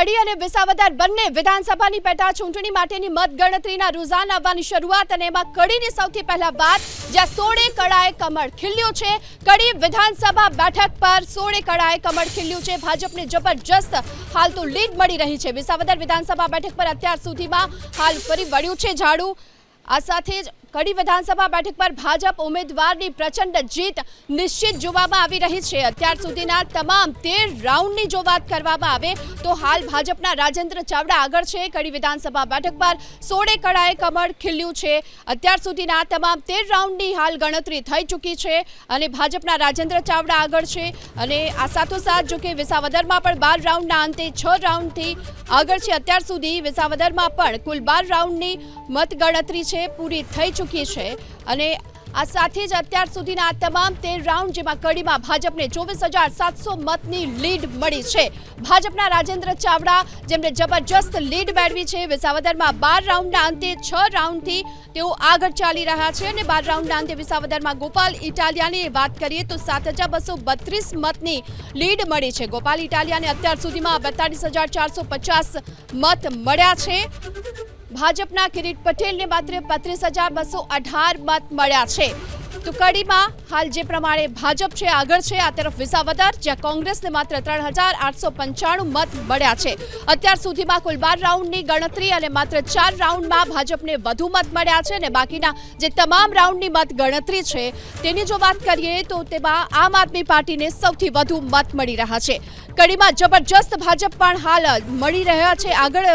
કડી અને વિસાવદર બંને વિધાનસભાની પેટા ચૂંટણી માટેની મતગણતરીના રૂઝાન આવવાની શરૂઆત અને એમાં કડીની સૌથી પહેલા વાત, જ્યાં સોળે કળાએ કમળ ખીલ્યું છે. કડી વિધાનસભા બેઠક પર સોળે કળાએ કમળ ખીલ્યું છે. ભાજપને જબરજસ્ત હાલ તો લીડ મળી રહી છે. વિસાવદર વિધાનસભા બેઠક પર અત્યાર સુધીમાં હાલ ફરી વળ્યું છે ઝાડુ. આ સાથે જ કડી વિધાનસભા બેઠક પર ભાજપ ઉમેદવારની પ્રચંડ જીત નિશ્ચિત જોવામાં આવી રહી છે. અત્યાર સુધીના તમામ તેર રાઉન્ડની જો વાત કરવામાં આવે, તો હાલ ભાજપના રાજેન્દ્ર ચાવડા આગળ છે. કડી વિધાનસભા બેઠક પર સોળે કળાએ કમળ ખીલ્યું છે. અત્યાર સુધીના તમામ તેર રાઉન્ડની હાલ ગણતરી થઈ ચૂકી છે અને ભાજપના રાજેન્દ્ર ચાવડા આગળ છે. અને આ સાથોસાથ, જો કે વિસાવદરમાં પણ બાર રાઉન્ડના અંતે છ રાઉન્ડથી આગળ છે. અત્યાર સુધી વિસાવદરમાં પણ કુલ બાર રાઉન્ડની મતગણતરી છે. પૂરી થઈ ચૂકી છે. અને આ સાથે જ અત્યાર સુધીના આ તમામ તેર રાઉન્ડ જેમાં કડીમાં ભાજપને ચોવીસ હજાર સાતસો મતની લીડ મળી છે. ભાજપના રાજેન્દ્ર ચાવડા જેમને જબરજસ્ત લીડ મેળવી છે વિસાવદરમાં બાર રાઉન્ડના અંતે છ રાઉન્ડથી તેઓ આગળ ચાલી રહ્યા છે અને બાર રાઉન્ડના અંતે વિસાવદરમાં ગોપાલ ઇટાલિયાની વાત કરીએ તો સાત હજાર બસો બત્રીસ મતની લીડ મળી છે. ગોપાલ ઇટાલિયાને અત્યાર સુધીમાં બેતાળીસ હજાર ચારસો પચાસ મત મળ્યા છે. ભાજપના કિરીટ પટેલને માત્ર બત્રીસ હજાર બસો અઢાર મત મળ્યા છે. તો કડીમાં હાલ જે પ્રમાણે ભાજપ છે, આગળ છે, આ તરફ વિસાવદર, જ્યાં કોંગ્રેસને માત્ર ત્રણ હજાર આઠસો પંચાણું મત મળ્યા છે. અત્યાર સુધીમાં કુલ બાર રાઉન્ડની ગણતરી અને માત્ર ચાર રાઉન્ડમાં ભાજપને વધુ મત મળ્યા છે અને બાકીના જે તમામ રાઉન્ડની મત ગણતરી છે, તેની જો વાત કરીએ તો તેમાં આમ આદમી પાર્ટીને સૌથી વધુ મત મળી રહ્યા છે. કડીમાં જબરજસ્ત ભાજપ પણ હાલ મળી રહ્યા છે. આગળ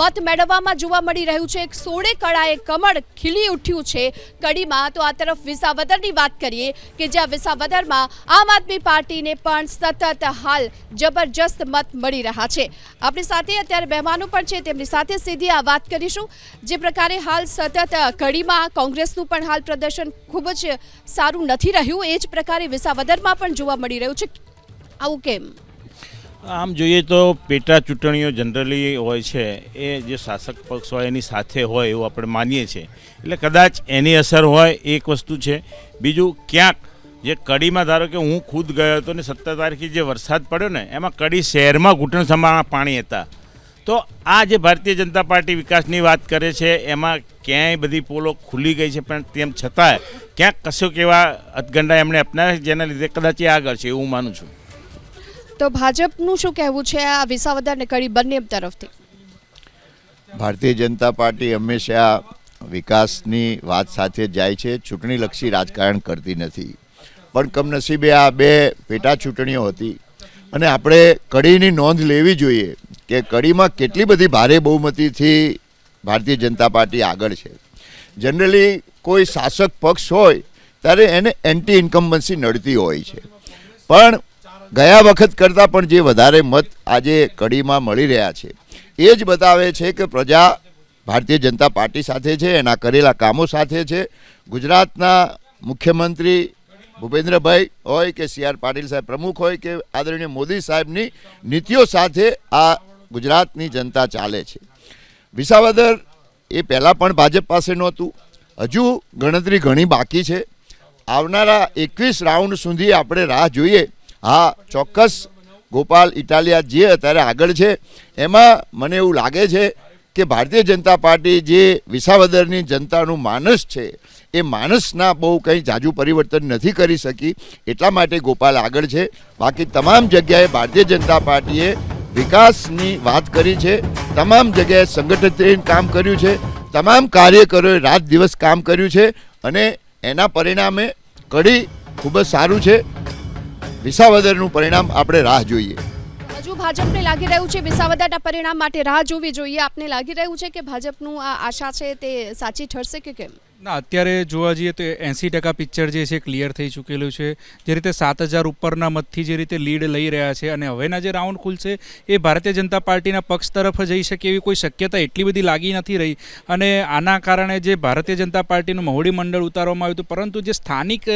મત મેળવવામાં જોવા મળી રહ્યું છે. સોળે કળાએ કમળ ખીલી ઉઠ્યું છે કડીમાં. તો આ તરફ વિસાવદરની વાત કરીએ કે જ્યાં વિસાવદરમાં આમ આદમી પાર્ટીને પણ સતત હાલ જબરજસ્ત મત મળી રહ્યા છે. આપણી સાથે અત્યારે મહેમાનો પણ છે. તેમની સાથે સીધી આ વાત કરીશું. જે પ્રકારે હાલ સતત કડીમાં કોંગ્રેસનું પણ હાલ પ્રદર્શન ખૂબ જ સારું નથી રહ્યું. એ જ પ્રકારે વિસાવદરમાં પણ જોવા મળી રહ્યું છે. આવું કેમ? આમ જોઈએ તો પેટા ચૂંટણીઓ જનરલી હોય છે, એ જે શાસક પક્ષ હોય એની સાથે હોય એવું આપણે માનીએ છીએ. એટલે કદાચ એની અસર હોય એક વસ્તુ છે. બીજું, ક્યાંક જે કડીમાં ધારો કે હું ખુદ ગયો હતો ને સત્તર તારીખે જે વરસાદ પડ્યો ને, એમાં કડી શહેરમાં ઘૂંટણ સમાણા પાણી હતા. તો આ જે ભારતીય જનતા પાર્ટી વિકાસની વાત કરે છે, એમાં ક્યાંય બધી પોલો ખુલી ગઈ છે, પણ તેમ છતાંય ક્યાંક કશોક એવા અતગંડા એમણે અપનાવ્યા જેના લીધે કદાચ એ આગળ છે, એવું માનું છું. તો ભાજપનું શું કહેવું છે? આ વિસાવદર ને કડી બંને તરફથી. ભારતીય જનતા પાર્ટી હંમેશા વિકાસની વાત સાથે જાય છે, ચૂંટણીલક્ષી રાજકારણ કરતી નથી. પણ કમનસીબે આ બે પેટા ચૂંટણીઓ હતી. અને આપણે કડીની નોંધ લેવી જોઈએ કે કડીમાં કેટલી બધી ભારે બહુમતીથી ભારતીય જનતા પાર્ટી આગળ છે. જનરલી કોઈ શાસક પક્ષ હોય, ત્યારે એને એન્ટી ઇન્કમ્બન્સી નડતી હોય છે. પણ ગયા વખત કરતાં પણ જે વધારે મત આજે કડીમાં મળી રહ્યા છે, એ જ બતાવે છે કે પ્રજા ભારતીય જનતા પાર્ટી સાથે છે, એના કરેલા કામો સાથે છે. ગુજરાતના મુખ્યમંત્રી ભૂપેન્દ્રભાઈ હોય કે સી આર પાટીલ સાહેબ પ્રમુખ હોય કે આદરણીય મોદી સાહેબની નીતિઓ સાથે આ ગુજરાતની જનતા ચાલે છે. વિસાવદર એ પહેલાં પણ ભાજપ પાસે નહોતું. હજુ ગણતરી ઘણી બાકી છે. આવનારા એકવીસ રાઉન્ડ સુધી આપણે રાહ જોઈએ હા, ચોક્કસ. ગોપાલ ઇટાલિયા જે અત્યારે આગળ છે, એમાં મને એવું લાગે છે કે ભારતીય જનતા પાર્ટી જે વિસાવદરની જનતાનું માનસ છે, એ માનસના બહુ કંઈ જાજુ પરિવર્તન નથી કરી શકી, એટલા માટે ગોપાલ આગળ છે. બાકી તમામ જગ્યાએ ભારતીય જનતા પાર્ટીએ વિકાસની વાત કરી છે, તમામ જગ્યાએ સંગઠિત કામ કર્યું છે, તમામ કાર્યકરોએ રાત દિવસ કામ કર્યું છે અને એના પરિણામે કડી ખૂબ જ સારું છે. વિસાવદરનું પરિણામ આપણે રાહ જોઈએ. હજુ ભાજપને લાગી રહ્યું છે વિસાવદરના પરિણામ માટે રાહ જોવી જોઈએ. આપને લાગી રહ્યું છે કે ભાજપનું આ આશા છે તે સાચી ઠરશે કે કેમ? ના, અત્યારે જોવા જઈએ તો એંસી ટકા પિક્ચર જે છે ક્લિયર થઈ ચૂકેલું છે. જે રીતે સાત હજાર ઉપરના મતથી જે રીતે લીડ લઈ રહ્યા છે અને હવેના જે રાઉન્ડ ખુલશે એ ભારતીય જનતા પાર્ટીના પક્ષ તરફ જઈ શકે એવી કોઈ શક્યતા એટલી બધી લાગી નથી રહી. અને આના કારણે જે ભારતીય જનતા પાર્ટીનું મહુડી મંડળ ઉતારવામાં આવ્યું હતું, પરંતુ જે સ્થાનિક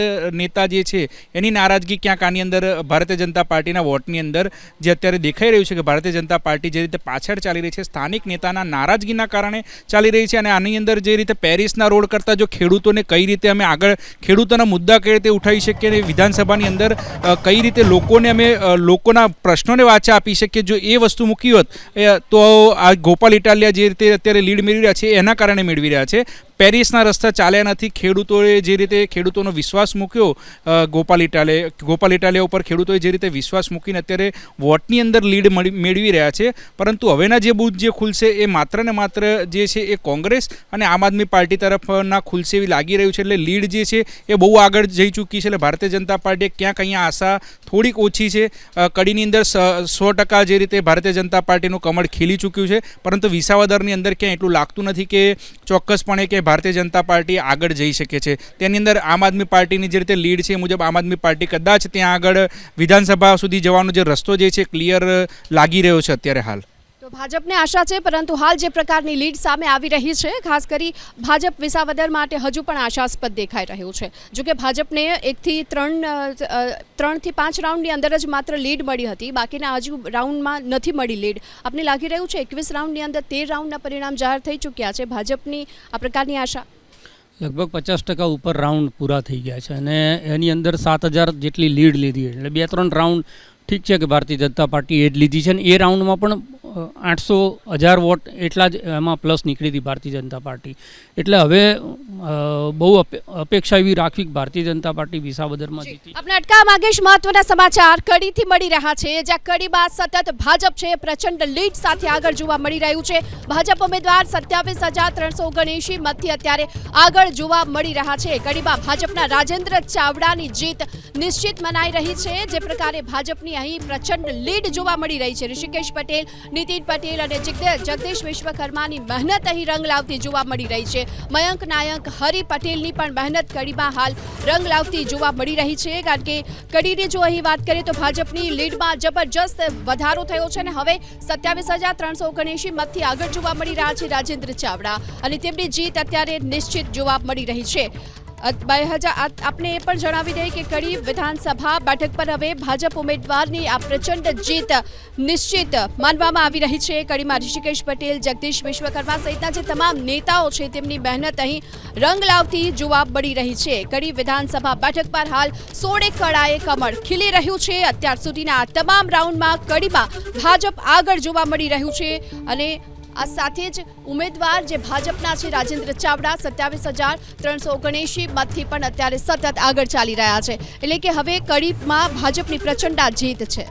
નેતા જે છે એની નારાજગી ક્યાંક આની અંદર ભારતીય જનતા પાર્ટીના વોટની અંદર જે અત્યારે દેખાઈ રહ્યું છે કે ભારતીય જનતા પાર્ટી જે રીતે પાછળ ચાલી રહી છે, સ્થાનિક નેતાના નારાજગીના કારણે ચાલી રહી છે અને આની અંદર જે રીતે પેરિસના રોડ કરતાં કરતાં જો ખેડૂતોને કઈ રીતે અમે આગળ ખેડૂતોના મુદ્દા કઈ રીતે ઉઠાવી શકીએ અને વિધાનસભાની અંદર કઈ રીતે લોકોને અમે લોકોના પ્રશ્નોને વાચા આપી શકીએ, જો એ વસ્તુ મૂકી હોત તો આ ગોપાલ ઇટાલિયા જે રીતે અત્યારે લીડ મેળવી રહ્યા છે, એના કારણે મેળવી રહ્યા છે. પેરિસના રસ્તા ચાલ્યા નથી. ખેડૂતોએ જે રીતે ખેડૂતોનો વિશ્વાસ મૂક્યો ગોપાલ ઇટાલે ગોપાલ ઇટાલિયા ઉપર ખેડૂતોએ જે રીતે વિશ્વાસ મૂકીને અત્યારે વોટની અંદર લીડ મળી- મેળવી રહ્યા છે. પરંતુ હવેના જે બૂથ જે ખુલશે એ માત્ર ને માત્ર જે છે એ કોંગ્રેસ અને આમ આદમી પાર્ટી તરફના ખુલશે એવી લાગી રહ્યું છે. એટલે લીડ જે છે એ બહુ આગળ જઈ ચૂકી છે. એટલે ભારતીય જનતા પાર્ટીએ ક્યાંક અહીંયા આશા થોડીક ઓછી છે. કડીની અંદર સો ટકા જે રીતે ભારતીય જનતા પાર્ટીનું કમળ ખીલી ચૂક્યું છે. પરંતુ વિસાવદરની અંદર ક્યાંય એટલું લાગતું નથી કે ચોક્કસપણે કે ભારતીય જનતા પાર્ટી આગળ જઈ શકે છે. તેની અંદર આમ આદમી પાર્ટીની જે રીતે લીડ છે મુજબ આમ આદમી પાર્ટી કદાચ ત્યાં આગળ વિધાનસભા સુધી જવાનો જે રસ્તો જે છે ક્લિયર લાગી રહ્યો છે અત્યારે હાલ. તો ભાજપને આશા છે, પરંતુ હાલ જે પ્રકારની લીડ સામે આવી રહી છે, ખાસ કરી ભાજપ વિસાવદર માટે હજુ પણ આશાસ્પદ દેખાઈ રહ્યું છે. જો કે ભાજપને એકથી ત્રણ ત્રણથી પાંચ રાઉન્ડની અંદર જ માત્ર લીડ મળી હતી. બાકીના હજુ રાઉન્ડમાં નથી મળી લીડ. આપને લાગી રહ્યું છે, એકવીસ રાઉન્ડની અંદર તેર રાઉન્ડના પરિણામ જાહેર થઈ ચૂક્યા છે. ભાજપની આ પ્રકારની આશા? લગભગ પચાસ ટકા ઉપર રાઉન્ડ પૂરા થઈ ગયા છે અને એની અંદર સાત હજાર જેટલી લીડ લીધી એટલે બે, ત્રણ રાઉન્ડ ઠીક છે કે ભારતીય જનતા પાર્ટી એ જ લીધી છે અને એ રાઉન્ડમાં પણ આઠસો હજાર વોટ એટલા જ એમાં પ્લસ નીકળી હતી ભારતીય જનતા પાર્ટી. એટલે હવે બહુ અપે- અપેક્ષા એવી રાખવી ભારતીય જનતા પાર્ટી વિસાવદરમાં જીતી. આપણે અટકાવવા માંગીશ મહત્વના સમાચાર કડીથી મળી રહ્યા છે. જ્યાં કડીમાં સતત ભાજપ છે પ્રચંડ લીડ સાથે આગળ જોવા મળી રહ્યું છે. ભાજપ ઉમેદવાર સત્યાવીસ હજાર ત્રણસો ઓગણએંશી મતથી અત્યારે આગળ જોવા મળી રહ્યા છે. કડીમાં ભાજપના રાજેન્દ્ર ચાવડાની જીત નિશ્ચિત મનાઈ રહી છે. જે પ્રકારે ભાજપની અહીં પ્રચંડ લીડ જોવા મળી રહી છે. ઋષિકેશ પટેલ, નીતિન પટેલ અને જગદે- જગદીશ વિશ્વકર્માની મહેનત અહીં રંગ લાવતી જોવા મળી રહી છે. મયંક નાયક, હરિ પટેલની પણ મહેનત કડીમાં હાલ રંગ લાવતી જોવા મળી રહી છે. કારણ કે કડીની જો અહીં વાત કરીએ તો ભાજપની લીડમાં જબરજસ્ત વધારો થયો છે અને હવે સત્યાવીસ હજાર ત્રણસો ઓગણએંશી મતથી આગળ જોવા મળી રહ્યા છે રાજેન્દ્ર ચાવડા. અને તેમની જીત અત્યારે નિશ્ચિત જોવા મળી રહી છે. બે હજાર આ- આપને એ પણ જણાવી દઈએ કે કડી વિધાનસભા બેઠક પર હવે ભાજપ ઉમેદવારની આ પ્રચંડ જીત નિશ્ચિત માનવામાં આવી રહી છે. કડીમાં ઋષિકેશ પટેલ, જગદીશ વિશ્વકર્મા સહિતના જે તમામ નેતાઓ છે, તેમની મહેનત અહીં રંગ લાવતી જોવા મળી રહી છે. કડી વિધાનસભા બેઠક પર હાલ સોળે કળાએ કમળ ખીલી રહ્યું છે. અત્યાર સુધીના આ તમામ રાઉન્ડમાં કડીમાં ભાજપ આગળ જોવા મળી રહ્યું છે અને આ સાથે જ ઉમેદવાર જે ભાજપના છે, રાજેન્દ્ર ચાવડા, સત્યાવીસ હજાર ત્રણસો ઓગણએંશી મતથી પણ અત્યારે સતત આગળ ચાલી રહ્યા છે. એટલે કે હવે કડીમાં ભાજપની પ્રચંડ જીત છે.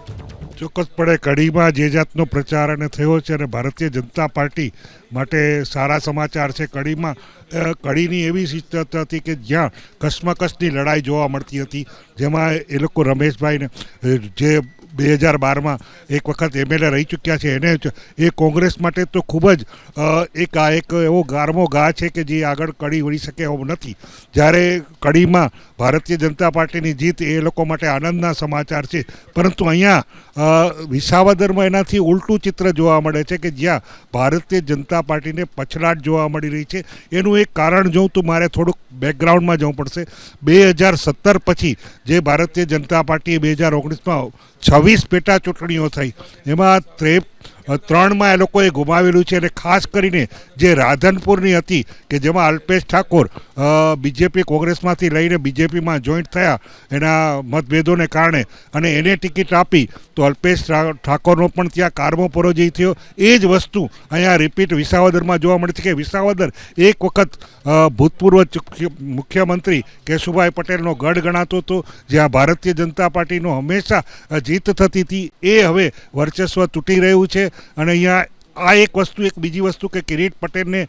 ચોક્કસપણે કડીમાં જે જાતનો પ્રચાર અને થયો છે અને ભારતીય જનતા પાર્ટી માટે સારા સમાચાર છે કડીમાં કડીની એવી સ્થિતિ હતી કે જ્યાં કસમકસની લડાઈ જોવા મળતી હતી, જેમાં એ લોકો રમેશભાઈને જે બે હજાર બારમાં એક વખત એમએલએ રહી ચૂક્યા છે. એને એ કોંગ્રેસ માટે તો ખૂબ જ એક આ એક એવો ગારમો ગા છે કે જે આગળ કડી વળી શકે એવો નથી. જ્યારે કડીમાં ભારતીય જનતા પાર્ટીની જીત એ લોકો માટે આનંદના સમાચાર છે. પરંતુ અહીંયા વિસાવદરમાં એનાથી ઉલટું ચિત્ર જોવા મળે છે કે જ્યાં ભારતીય જનતા પાર્ટીને પછડાટ જોવા મળી રહી છે. એનું એક કારણ જોઉં તો મારે થોડુંક બેકગ્રાઉન્ડમાં જવું પડશે. બે હજાર સત્તર પછી જે ભારતીય જનતા પાર્ટીએ બે હજાર ઓગણીસમાં છવ્વીસ પેટા ચૂંટણીઓ થઈ, એમાં ત્રે ત્રણમાં એ લોકોએ ગુમાવેલું છે અને ખાસ કરીને જે રાધનપુરની હતી, કે જેમાં અલ્પેશ ઠાકોર બીજેપી કોંગ્રેસમાંથી લઈને બીજેપીમાં જોઈન્ટ થયા એના મતભેદોને કારણે અને એને ટિકિટ આપી, તો અલ્પેશ ઠાકોરનો પણ ત્યાં કારમો પરોજય થયો. એ જ વસ્તુ અહીંયા રિપીટ વિસાવદરમાં જોવા મળે છે કે વિસાવદર એક વખત ભૂતપૂર્વ મુખ્યમંત્રી કેશુભાઈ પટેલનો ગઢ ગણાતો હતો, જ્યાં ભારતીય જનતા પાર્ટીનો હંમેશા જીત થતી હતી. એ હવે વર્ચસ્વ તૂટી રહ્યું છે. અને અહીંયા આ એક વસ્તુ, એક બીજી વસ્તુ કે કિરીટ પટેલને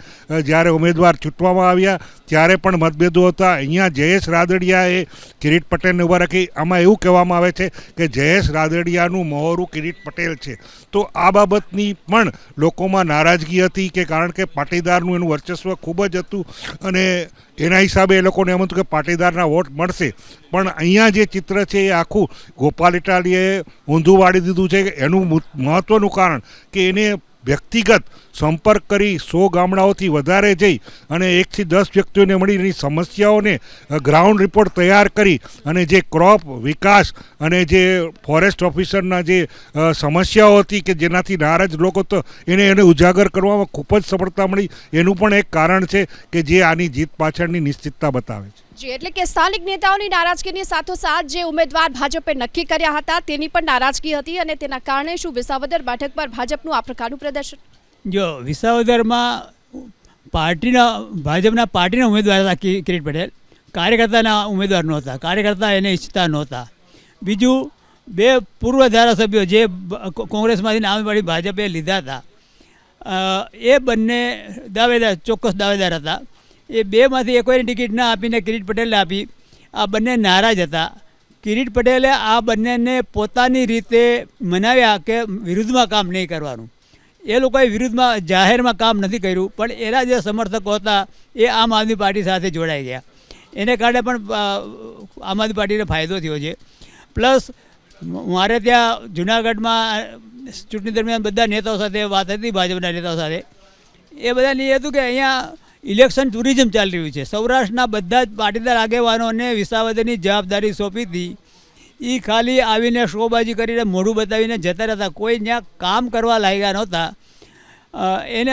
જ્યારે ઉમેદવાર ચૂંટવામાં આવ્યા, ત્યારે પણ મતભેદો હતા. અહીંયા જયેશ રાદડિયાએ કિરીટ પટેલને ઊભા રાખી. આમાં એવું કહેવામાં આવે છે કે જયેશ રાદડિયાનું મહોરું કિરીટ પટેલ છે. તો આ બાબતની પણ લોકોમાં નારાજગી હતી કે કારણ કે પાટીદારનું એનું વર્ચસ્વ ખૂબ જ હતું અને એના હિસાબે એ લોકોને એમ હતું કે પાટીદારના વોટ મળશે. પણ અહીંયા જે ચિત્ર છે એ આખું ગોપાલ ઇટાલીએ ઊંધું વાળી દીધું છે. એનું મહત્ત્વનું કારણ કે એને વ્યક્તિગત સંપર્ક કરી સો ગામડાઓથી વધારે જઈ અને એકથી દસ વ્યક્તિઓને મળી એની સમસ્યાઓને ગ્રાઉન્ડ રિપોર્ટ તૈયાર કરી અને જે ક્રોપ વિકાસ અને જે ફોરેસ્ટ ઓફિસરના જે સમસ્યાઓ હતી કે જેનાથી નારાજ લોકો તો એને એને ઉજાગર કરવામાં ખૂબ જ સફળતા મળી. એનું પણ એક કારણ છે કે જે આની જીત પાછળની નિશ્ચિતતા બતાવે છે. જી, એટલે કે સ્થાનિક નેતાઓની નારાજગીની સાથોસાથ જે ઉમેદવાર ભાજપે નક્કી કર્યા હતા, તેની પણ નારાજગી હતી અને તેના કારણે શું વિસાવદર બેઠક પર ભાજપનું આ પ્રકારનું પ્રદર્શન? જો, વિસાવદરમાં પાર્ટીના, ભાજપના પાર્ટીના ઉમેદવાર હતા કિરીટ પટેલ. કાર્યકર્તાના ઉમેદવાર નહોતા, કાર્યકર્તા એને ઈચ્છતા નહોતા. બીજું, બે પૂર્વ ધારાસભ્યો જે કોંગ્રેસમાંથી નામ પાડી ભાજપે લીધા હતા. એ બંને દાવેદાર, ચોક્કસ દાવેદાર હતા. એ બેમાંથી એકોઈને ટિકિટ ના આપીને કિરીટ પટેલને આપી. આ બંને નારાજ હતા. કિરીટ પટેલે આ બંનેને પોતાની રીતે મનાવ્યા કે વિરુદ્ધમાં કામ નહીં કરવાનું. એ લોકોએ વિરુદ્ધમાં જાહેરમાં કામ નથી કર્યું, પણ એના જે સમર્થકો હતા એ આમ આદમી પાર્ટી સાથે જોડાઈ ગયા. એને કારણે પણ આમ આદમી પાર્ટીને ફાયદો થયો છે. પ્લસ, મારે ત્યાં જુનાગઢમાં ચૂંટણી દરમિયાન બધા નેતાઓ સાથે, વાત હતી ભાજપના નેતાઓ સાથે. એ બધાની એ હતું કે અહીંયા ઇલેક્શન ટુરિઝમ ચાલી રહ્યું છે. સૌરાષ્ટ્રના બધા જ પાટીદાર આગેવાનોને વિસાવદરની જવાબદારી સોંપી હતી એ ખાલી આવીને શોબાજી કરીને મોઢું બતાવીને જતા રહેતા. કોઈ ત્યાં કામ કરવા લાગ્યા નહોતા. એને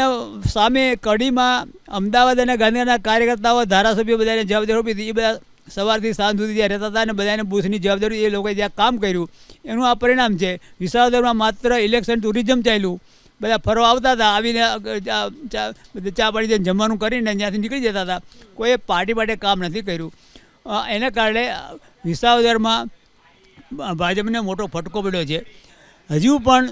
સામે કડીમાં અમદાવાદ અને ગાંધીના કાર્યકર્તાઓ, ધારાસભ્યો બધાને જવાબદારી સોંપી હતી એ બધા સવારથી સાંજ સુધી જ્યાં રહેતા હતા અને બધાને બૂથની જવાબદારી એ લોકોએ જ્યાં કામ કર્યું. એનું આ પરિણામ છે. વિસાવદરમાં માત્ર ઇલેક્શન ટુરિઝમ ચાલ્યું. બધા ફરવા આવતા હતા. આવીને ચા ચા પાડી જઈને જમવાનું કરીને ત્યાંથી નીકળી જતા હતા. કોઈએ પાર્ટી માટે કામ નથી કર્યું. એને કારણે વિસાવદરમાં ભાજપને મોટો ફટકો પડ્યો છે. હજુ પણ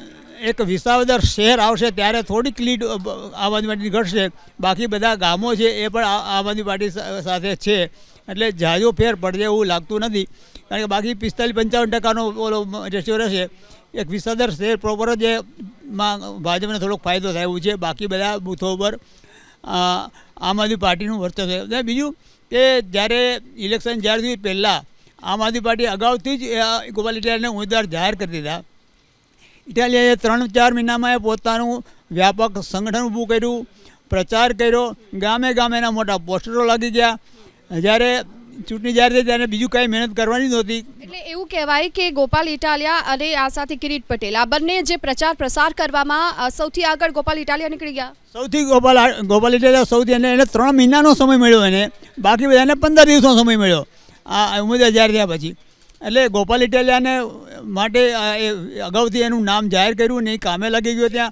એક વિસાવદર શહેર આવશે ત્યારે થોડીક લીડ આમ આદમી પાર્ટીની ઘટશે. બાકી બધા ગામો છે એ પણ આમ આદમી પાર્ટી સાથે છે. એટલે જાજો ફેર પડશે એવું લાગતું નથી. કારણ કે બાકી પિસ્તાલીસ પંચાવન ટકાનો ઓલો રેશિયો રહેશે. એક વિસાવદર શહેર પ્રોપર જ માં ભાજપને થોડોક ફાયદો થાય છે. બાકી બધા બૂથો ઉપર આમ આદમી પાર્ટીનું વર્ચસ્વ છે અને બીજું કે જ્યારે ઇલેક્શન જ્યારે થયું પહેલાં આમ આદમી પાર્ટી અગાઉથી જ ગોપાલ ઇટાલિયાને ઉમેદવાર જાહેર કરી દીધા. ઇટાલિયાએ ત્રણ ચાર મહિનામાં એ પોતાનું વ્યાપક સંગઠન ઊભું કર્યું, પ્રચાર કર્યો. ગામે ગામે એના મોટા પોસ્ટરો લાગી ગયા. જ્યારે ચૂંટણી જાહેર થઈ ત્યારે બીજું કાંઈ મહેનત કરવાની નહોતી. એટલે એવું કહેવાય કે ગોપાલ ઇટાલિયા અને આ સાથે કિરીટ પટેલ આ બંને જે પ્રચાર પ્રસાર કરવામાં સૌથી આગળ ગોપાલ ઇટાલિયા નીકળી ગયા. સૌથી ગોપાલ ગોપાલ ઇટાલિયા સૌથી એને એને ત્રણ મહિનાનો સમય મળ્યો એને. બાકી બધાને પંદર દિવસનો સમય મળ્યો. આ ઉમેદવાર જાહેર થયા પછી. એટલે ગોપાલ ઇટાલિયાને માટે અગાઉથી એનું નામ જાહેર કર્યું ને કામે લાગી ગયો ત્યાં.